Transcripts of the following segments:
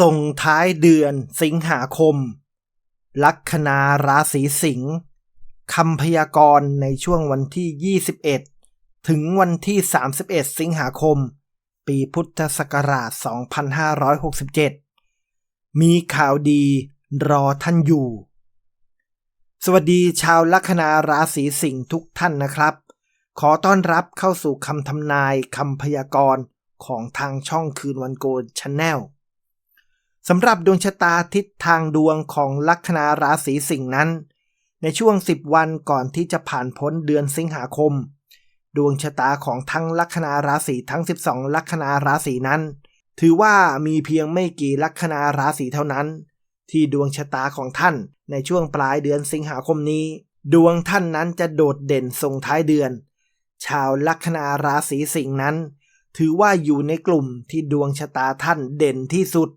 ส่งท้ายเดือนสิงหาคม ลัคนาราศีสิงห์คำพยากรณ์ในช่วงวันที่ 21 ถึงวันที่ 31 สิงหาคม ปีพุทธศักราช 2567 มีข่าวดีรอท่านอยู่ สวัสดีชาวลัคนาราศีสิงห์ทุกท่านนะครับ ขอต้อนรับเข้าสู่คำทำนายคำพยากรณ์ของทางช่องคืนวันโกลชาแนล สำหรับดวงชะตาทิศทางดวงของลัคนาราศีสิงห์นั้น ในช่วง 10 วันก่อนที่จะผ่านพ้นเดือนสิงหาคม ดวงชะตาของทั้งลัคนาราศีทั้ง 12 ลัคนาราศีนั้น ถือว่ามีเพียงไม่กี่ลัคนาราศีเท่านั้น ที่ดวงชะตาของท่านในช่วงปลายเดือนสิงหาคมนี้ ดวงท่านนั้นจะโดดเด่นส่งท้ายเดือน ชาวลัคนาราศีสิงห์นั้น ถือว่าอยู่ในกลุ่มที่ดวงชะตาท่านเด่นที่สุด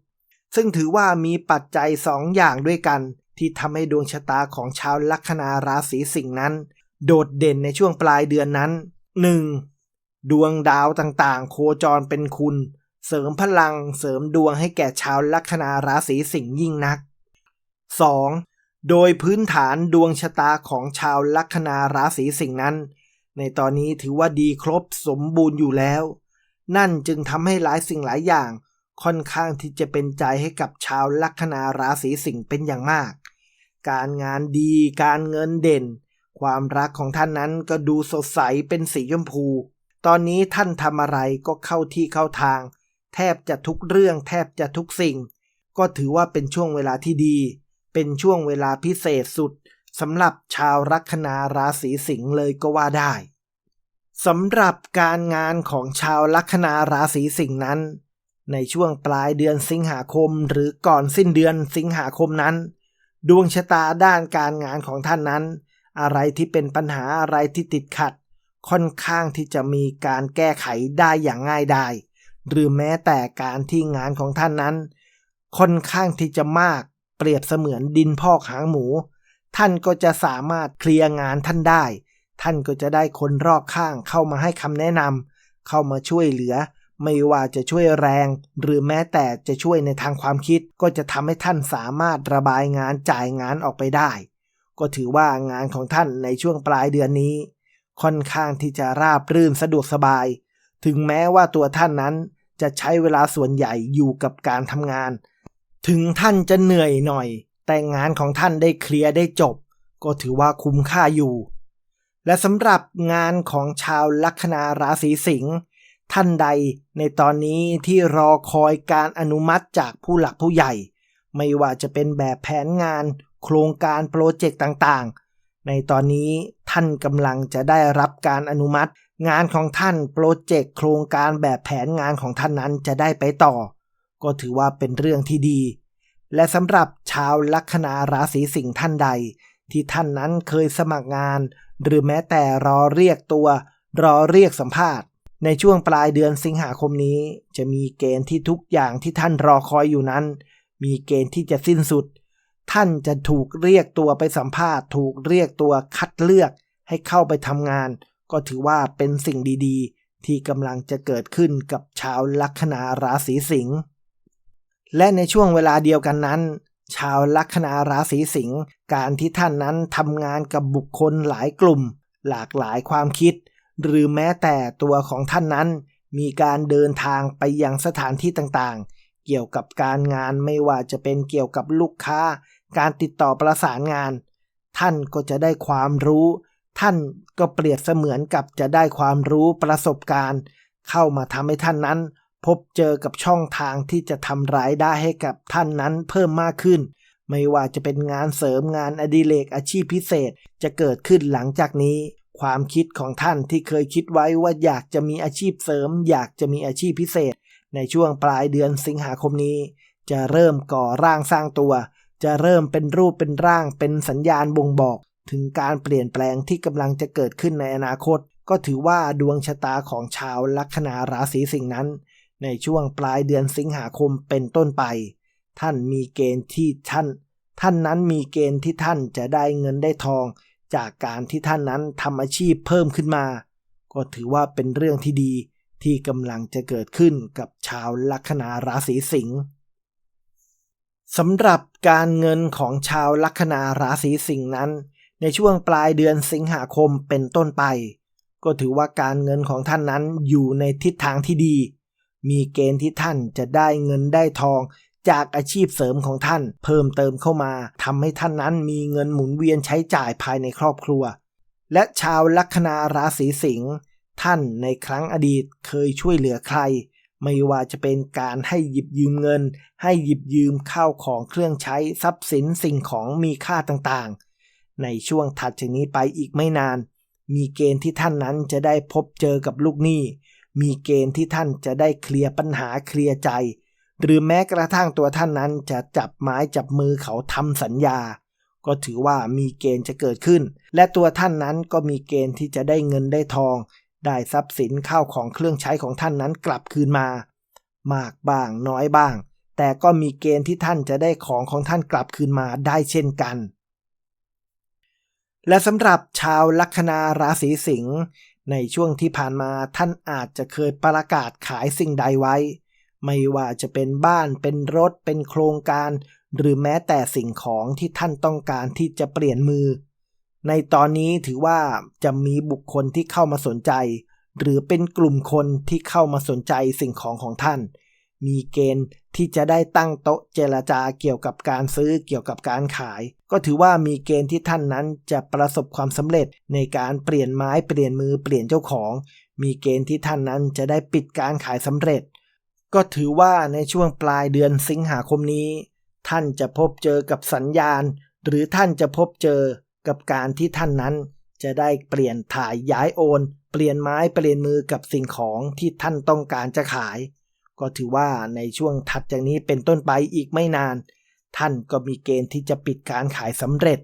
ซึ่งถือว่ามีปัจจัยสองอย่างด้วยกัน ที่ทำให้ดวงชะตาของชาวลัคนาราศีสิงห์นั้น โดดเด่นในช่วงปลายเดือนนั้น 1. ดวงดาวต่างๆ โคจรเป็นคุณ เสริมพลังเสริมดวงให้แก่ชาวลัคนาราศีสิงห์ยิ่งนัก 2. โดยพื้นฐานดวงชะตาของชาวลัคนาราศีสิงห์นั้น ในตอนนี้ถือว่าดีครบสมบูรณ์อยู่แล้ว นั่นจึงทำให้หลายสิ่งหลายอย่าง ค่อนข้างที่จะเป็นใจให้กับชาวลัคนาราศีสิงห์เป็นอย่างมาก การงานดีการเงินเด่น ความรักของท่านนั้นก็ดูสดใสเป็นสีชมพู ตอนนี้ท่านทำอะไรก็เข้าที่เข้าทาง แทบจะทุกเรื่องแทบจะทุกสิ่ง ก็ถือว่าเป็นช่วงเวลาที่ดี เป็นช่วงเวลาพิเศษสุดสำหรับชาวลัคนาราศีสิงห์เลยก็ว่าได้สำหรับการงานของชาวลัคนาราศีสิงห์นั้น ในช่วงปลายเดือนสิงหาคม หรือก่อนสิ้นเดือนสิงหาคมนั้น ดวงชะตาด้านการงานของท่านนั้น อะไรที่เป็นปัญหาอะไรที่ติดขัด ค่อนข้างที่จะมีการแก้ไขได้อย่างง่ายดายหรือแม้แต่การที่งานของท่านนั้น ค่อนข้างที่จะมากเปรียบเสมือนดินพอกหางหมู ท่านก็จะสามารถเคลียร์งานท่านได้ ท่านก็จะได้คนรอบข้างเข้ามาให้คำแนะนำเข้ามาช่วยเหลือ ไม่ว่าจะช่วยแรง หรือแม้แต่จะช่วยในทางความคิด ก็จะทำให้ท่านสามารถระบายงานจ่ายงานออกไปได้ ก็ถือว่างานของท่านในช่วงปลายเดือนนี้ ค่อนข้างที่จะราบรื่นสะดวกสบาย ถึงแม้ว่าตัวท่านนั้นจะใช้เวลาส่วนใหญ่อยู่กับการทำงาน ถึงท่านจะเหนื่อยหน่อย แต่งานของท่านได้เคลียร์ได้จบ ก็ถือว่าคุ้มค่าอยู่ และสำหรับงานของชาวลัคนาราศีสิงห์ ท่านใดในตอนนี้ที่รอคอยการอนุมัติจากผู้หลักผู้ใหญ่ ไม่ว่าจะเป็นแบบแผนงาน โครงการโปรเจกต์ต่างๆ ในตอนนี้ท่านกำลังจะได้รับการอนุมัติ งานของท่านโปรเจกต์โครงการแบบแผนงานของท่านนั้นจะได้ไปต่อ ก็ถือว่าเป็นเรื่องที่ดี และสำหรับชาวลัคนาราศีสิงห์ท่านใด ที่ท่านนั้นเคยสมัครงาน หรือแม้แต่รอเรียกตัว รอเรียกสัมภาษณ์ ในช่วงปลายเดือนสิงหาคมนี้ จะมีเกณฑ์ที่ทุกอย่างที่ท่านรอคอยอยู่นั้น มีเกณฑ์ที่จะสิ้นสุด ท่านจะถูกเรียกตัวไปสัมภาษณ์ ถูกเรียกตัวคัดเลือกให้เข้าไปทำงาน ก็ถือว่าเป็นสิ่งดีๆ ที่กำลังจะเกิดขึ้นกับชาวลัคนาราศีสิงห์และในช่วงเวลาเดียวกันนั้น ชาวลัคนาราศีสิงห์การที่ท่านนั้นทำงานกับบุคคลหลายกลุ่ม หลากหลายความคิด หรือแม้แต่ตัวของท่านนั้น มีการเดินทางไปยังสถานที่ต่างๆ เกี่ยวกับการงานไม่ว่าจะเป็นเกี่ยวกับลูกค้า การติดต่อประสานงาน ท่านก็จะได้ความรู้ ท่านก็เปรียบเสมือนกับจะได้ความรู้ประสบการณ์ เข้ามาทำให้ท่านนั้น พบเจอกับช่องทางที่จะทำรายได้ให้กับท่านนั้นเพิ่มมากขึ้น ไม่ว่าจะเป็นงานเสริมงานอดิเรกอาชีพพิเศษจะเกิดขึ้นหลังจากนี้ ความคิดของท่านที่เคยคิดไว้ว่าอยากจะมีอาชีพเสริม อยากจะมีอาชีพพิเศษ ในช่วงปลายเดือนสิงหาคมนี้ จะเริ่มก่อร่างสร้างตัว จะเริ่มเป็นรูปเป็นร่างเป็นสัญญาณบ่งบอก ถึงการเปลี่ยนแปลงที่กำลังจะเกิดขึ้นในอนาคต ก็ถือว่าดวงชะตาของชาวลัคนาราศีสิงห์นั้น ในช่วงปลายเดือนสิงหาคมเป็นต้นไป ท่านมีเกณฑ์ที่ท่าน ท่านนั้นมีเกณฑ์ที่ท่านจะได้เงินได้ทอง จากการที่ท่านนั้นทำอาชีพเพิ่มขึ้นมา ก็ถือว่าเป็นเรื่องที่ดีที่กำลังจะเกิดขึ้นกับชาวลัคนาราศีสิงห์สำหรับการเงินของชาวลัคนาราศีสิงห์นั้น ในช่วงปลายเดือนสิงหาคมเป็นต้นไป ก็ถือว่าการเงินของท่านนั้นอยู่ในทิศทางที่ดี มีเกณฑ์ที่ท่านจะได้เงินได้ทอง จากอาชีพเสริมของท่าน เพิ่มเติมเข้ามาทำให้ท่านนั้นมีเงินหมุนเวียนใช้จ่ายภายในครอบครัว และชาวลัคนาราศีสิงห์ท่านในครั้งอดีตเคยช่วยเหลือใคร ไม่ว่าจะเป็นการให้หยิบยืมเงิน ให้หยิบยืมข้าวของเครื่องใช้ทรัพย์สินสิ่งของมีค่าต่างๆ ในช่วงถัดจากนี้ไปอีกไม่นาน มีเกณฑ์ที่ท่านนั้นจะได้พบเจอกับลูกหนี้มีเกณฑ์ที่ท่านจะได้เคลียร์ปัญหาเคลียร์ใจ หรือแม้กระทั่งตัวท่านนั้นจะจับไม้จับมือเขาทำสัญญา ก็ถือว่ามีเกณฑ์จะเกิดขึ้น และตัวท่านนั้นก็มีเกณฑ์ที่จะได้เงินได้ทอง ได้ทรัพย์สินข้าวของเครื่องใช้ของท่านนั้นกลับคืนมา มากบ้างน้อยบ้าง แต่ก็มีเกณฑ์ที่ท่านจะได้ของของท่านกลับคืนมาได้เช่นกัน และสำหรับชาวลัคนาราศีสิงห์ในช่วงที่ผ่านมาท่านอาจจะเคยประกาศขายสิ่งใดไว้ ไม่ว่าจะเป็นบ้านเป็นรถเป็นโครงการ หรือแม้แต่สิ่งของที่ท่านต้องการที่จะเปลี่ยนมือ ในตอนนี้ถือว่าจะมีบุคคลที่เข้ามาสนใจ หรือเป็นกลุ่มคนที่เข้ามาสนใจสิ่งของของท่าน มีเกณฑ์ที่จะได้ตั้งโต๊ะเจรจาเกี่ยวกับการซื้อเกี่ยวกับการขาย ก็ถือว่ามีเกณฑ์ที่ท่านนั้นจะประสบความสำเร็จในการเปลี่ยนไม้เปลี่ยนมือเปลี่ยนเจ้าของ มีเกณฑ์ที่ท่านนั้นจะได้ปิดการขายสำเร็จ ก็ถือว่าในช่วงปลายเดือนสิงหาคมนี้ ท่านจะพบเจอกับสัญญาณ หรือท่านจะพบเจอกับการที่ท่านนั้น จะได้เปลี่ยนถ่ายย้ายโอน เปลี่ยนไม้เปลี่ยนมือกับสิ่งของที่ท่านต้องการจะขาย ก็ถือว่าในช่วงถัดจากนี้เป็นต้นไปอีกไม่นาน ท่านก็มีเกณฑ์ที่จะปิดการขายสำเร็จ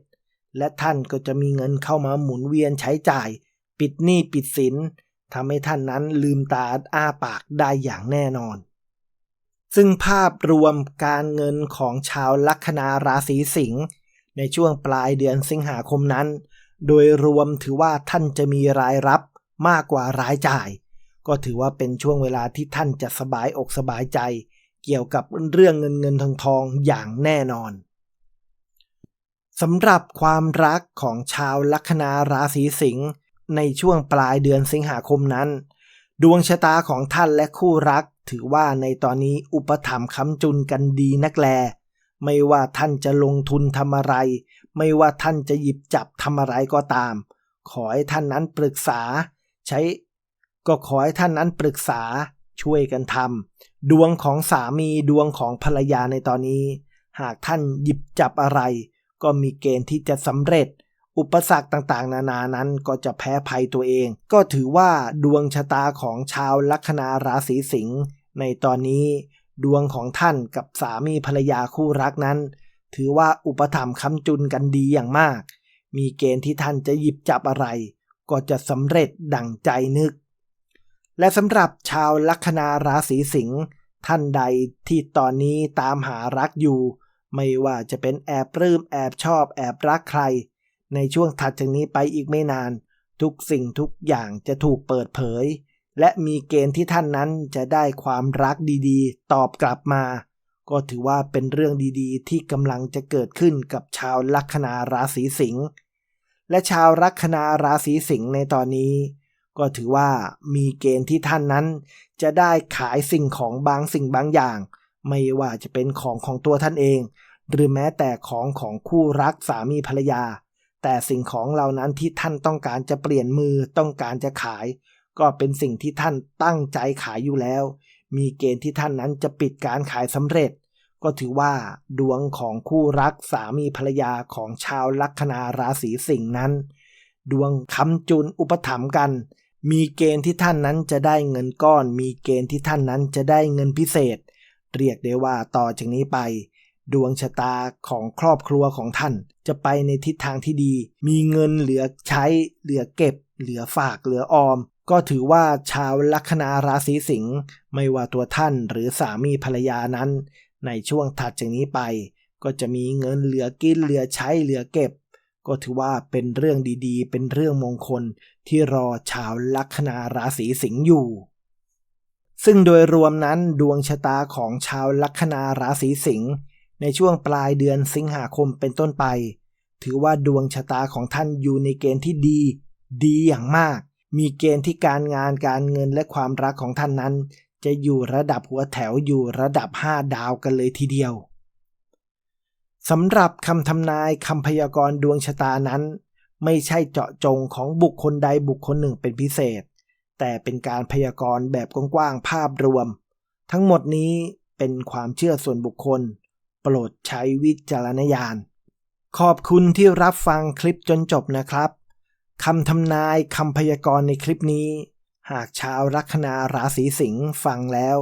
และท่านก็จะมีเงินเข้ามาหมุนเวียนใช้จ่าย ปิดหนี้ปิดสินทำให้ท่านนั้นลืมตาอ้าปากได้อย่างแน่นอน ซึ่งภาพรวมการเงินของชาวลัคนาราศีสิงห์ในช่วงปลายเดือนสิงหาคมนั้น โดยรวมถือว่าท่านจะมีรายรับมากกว่ารายจ่าย ก็ถือว่าเป็นช่วงเวลาที่ท่านจะสบายอกสบายใจ เกี่ยวกับเรื่องเงินเงินทองทองอย่างแน่นอนสำหรับความรักของชาวลัคนาราศีสิงห์ในช่วงปลายเดือนสิงหาคมนั้น ดวงชะตาของท่านและคู่รัก ถือว่าในตอนนี้อุปถัมภ์ค้ำจุนกันดีนักแล ไม่ว่าท่านจะลงทุนทำอะไร ไม่ว่าท่านจะหยิบจับทำอะไรก็ตาม ขอให้ท่านนั้นปรึกษา ใช้ ก็ขอให้ท่านนั้นปรึกษาช่วยกันทำดวงของสามีดวงของภรรยาในตอนนี้ หากท่านหยิบจับอะไร ก็มีเกณฑ์ที่จะสำเร็จ อุปสรรคต่างๆ นานานั้นก็จะแพ้ภัยตัวเอง ก็ถือว่าดวงชะตาของชาวลัคนาราศีสิงห์ในตอนนี้ดวงของท่านกับสามีภรรยาคู่รักนั้น ถือว่าอุปถัมภ์ค้ำจุนกันดีอย่างมาก มีเกณฑ์ที่ท่านจะหยิบจับอะไร ก็จะสำเร็จดั่งใจนึก และสำหรับชาวลัคนาราศีสิงห์ท่านใดที่ตอนนี้ตามหารักอยู่ ไม่ว่าจะเป็นแอบปลื้มแอบชอบแอบรักใคร ในช่วงถัดจากนี้ไปอีกไม่นาน ทุกสิ่งทุกอย่างจะถูกเปิดเผย และมีเกณฑ์ที่ท่านนั้นจะได้ความรักดีๆ ตอบกลับมา ก็ถือว่าเป็นเรื่องดีๆ ที่กำลังจะเกิดขึ้นกับชาวลัคนาราศีสิงห์และชาวลัคนาราศีสิงห์ในตอนนี้ ก็ถือว่ามีเกณฑ์ที่ท่านนั้น จะได้ขายสิ่งของบางสิ่งบางอย่าง ไม่ว่าจะเป็นของของตัวท่านเอง หรือแม้แต่ของของคู่รักสามีภรรยา แต่สิ่งของเหล่านั้นที่ท่านต้องการจะเปลี่ยนมือต้องการจะขาย ก็เป็นสิ่งที่ท่านตั้งใจขายอยู่แล้ว มีเกณฑ์ที่ท่านนั้นจะปิดการขายสำเร็จ ก็ถือว่า ดวงของคู่รักสามีภรรยาของชาวลัคนาราศีสิงห์นั้น ดวงคำจุนอุปถัมภ์กัน มีเกณฑ์ที่ท่านนั้นจะได้เงินก้อน มีเกณฑ์ที่ท่านนั้นจะได้เงินพิเศษ เรียกได้ว่าต่อจากนี้ไป ดวงชะตาของครอบครัวของท่าน จะไปในทิศทางที่ดี มีเงินเหลือใช้ เหลือเก็บ เหลือฝากเหลือออม ก็ถือว่าชาวลัคนาราศีสิงห์ไม่ว่าตัวท่านหรือสามีภรรยานั้น ในช่วงถัดจากนี้ไป ก็จะมีเงินเหลือกินเหลือใช้เหลือเก็บ ก็ถือว่าเป็นเรื่องดีๆ เป็นเรื่องมงคลที่รอชาวลัคนาราศีสิงห์อยู่ซึ่งโดยรวมนั้นดวงชะตาของชาวลัคนาราศีสิงห์ ในช่วงปลายเดือนสิงหาคมเป็นต้นไป ถือว่าดวงชะตาของท่านอยู่ในเกณฑ์ที่ดี ดีอย่างมาก มีเกณฑ์ที่การงานการเงินและความรักของท่านนั้น จะอยู่ระดับหัวแถวอยู่ระดับ 5 ดาวกันเลยทีเดียวสำหรับคำทำนายคำพยากรณ์ดวงชะตานั้น ไม่ใช่เจาะจงของบุคคลใดบุคคลหนึ่งเป็นพิเศษ แต่เป็นการพยากรณ์แบบกว้างๆภาพรวม ทั้งหมดนี้เป็นความเชื่อส่วนบุคคล ปรดใช้วิจารณญาณ ขอบคุณที่รับฟังคลิปจนจบนะครับคำทำนายคำพยากรณ์ในคลิปนี้ หากชาวลัคนาราศีสิงห์ฟังแล้ว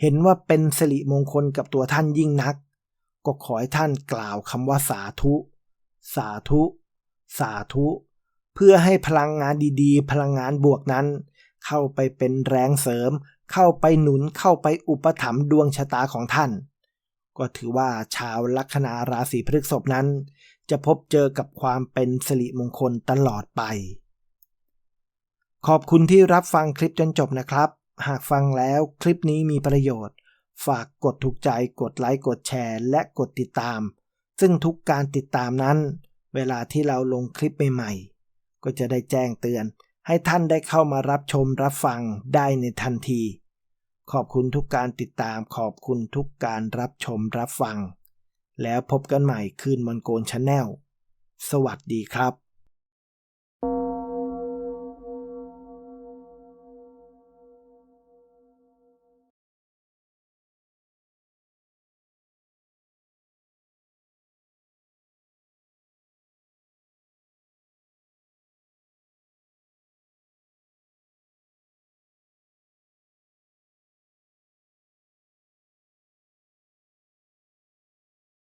เห็นว่าเป็นสิริมงคลกับตัวท่านยิ่งนัก ก็ขอให้ท่านกล่าวคำว่าสาธุ สาธุ สาธุ เพื่อให้พลังงานดีๆ พลังงานบวกนั้น เข้าไปเป็นแรงเสริม เข้าไปหนุนเข้าไปอุปถัมภ์ดวงชะตาของท่าน ก็ถือว่าชาวลัคนาราศีพฤษภนั้น จะพบเจอกับความเป็นสิริมงคลตลอดไป ขอบคุณที่รับฟังคลิปจนจบนะครับ หากฟังแล้วคลิปนี้มีประโยชน์ ฝากกดถูกใจกดไลค์กดแชร์ และกดติดตาม ซึ่งทุกการติดตามนั้น เวลาที่เราลงคลิปใหม่ๆก็จะได้แจ้งเตือน ให้ท่านได้เข้ามารับชมรับฟังได้ในทันที ขอบคุณทุกการติดตาม ขอบคุณทุกการรับชมรับฟัง แล้วพบกันใหม่คืนมันโกนชาแนล สวัสดีครับ